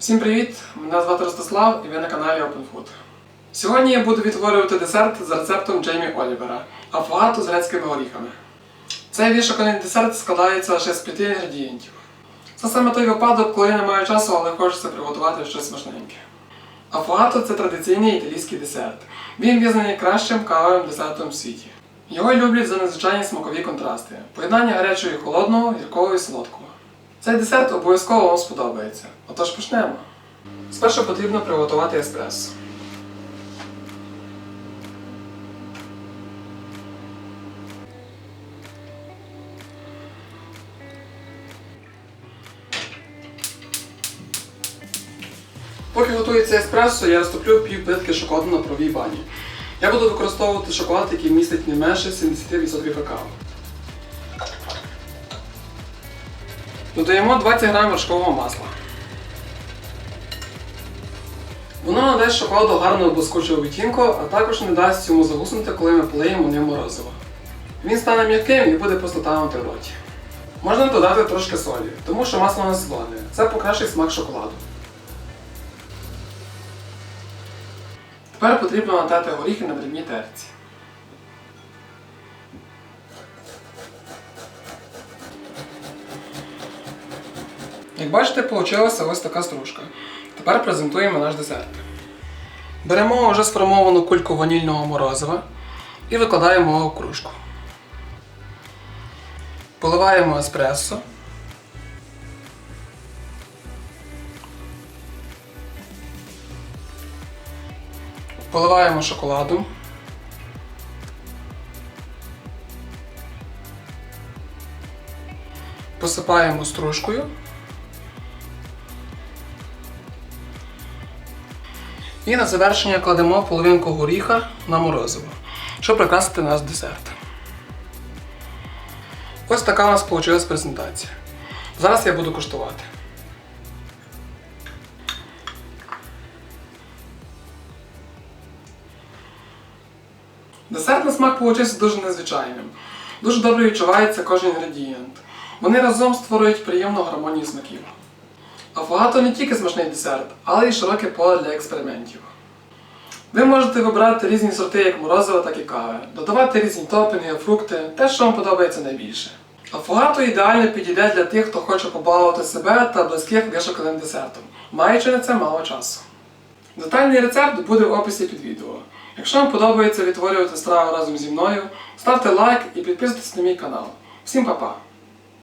Всім привіт! Мене звати Ростислав і ви на каналі Open Food. Сьогодні я буду відтворювати десерт за рецептом Джеймі Олівера афогату з грецькими горіхами. Цей вішоканий десерт складається лише з п'яти інгредієнтів. Це саме той випадок, коли я не маю часу, але хочеться приготувати щось смачненьке. Афогато це традиційний італійський десерт. Він визнаний кращим кавовим десертом в світі. Його люблять за надзвичайні смакові контрасти, поєднання гарячого і холодного, гіркого і солодкого. Цей десерт обов'язково вам сподобається. Отож почнемо. Спершу потрібно приготувати еспресо. Поки готується еспресо, я розтоплю пів плитки шоколаду на правій бані. Я буду використовувати шоколад, який містить не менше 70% какао. Додаємо 20 г вершкового масла. Воно надасть шоколаду гарного блискучого відтінку, а також не дасть йому загуснути, коли ми полиємо ним морозиво. Він стане м'яким і буде просто танути в роті. Можна додати трошки солі, тому що масло не солоне. Це покращить смак шоколаду. Тепер потрібно натати горіхи на дрібній терці. Як бачите, вийшла ось така стружка. Тепер презентуємо наш десерт. Беремо вже сформовану кульку ванільного морозива і викладаємо в кружку. Поливаємо еспресо. Поливаємо шоколадом. Посипаємо стружкою. І на завершення кладемо половинку горіха на морозиво, щоб прикрасити наш десерт. Ось така у нас вийшла презентація. Зараз я буду куштувати. Десерт на смак вийшов дуже незвичайним. Дуже добре відчувається кожен інгредієнт. Вони разом створюють приємну гармонію смаків. Афогато не тільки смачний десерт, але й широке поле для експериментів. Ви можете вибирати різні сорти як морозива, так і кави, додавати різні топінги, фрукти, те, що вам подобається найбільше. Афогато ідеально підійде для тих, хто хоче побалувати себе та близьких вишуканим десертом, маючи на це мало часу. Детальний рецепт буде в описі під відео. Якщо вам подобається відтворювати страву разом зі мною, ставте лайк і підписуйтесь на мій канал. Всім па-па!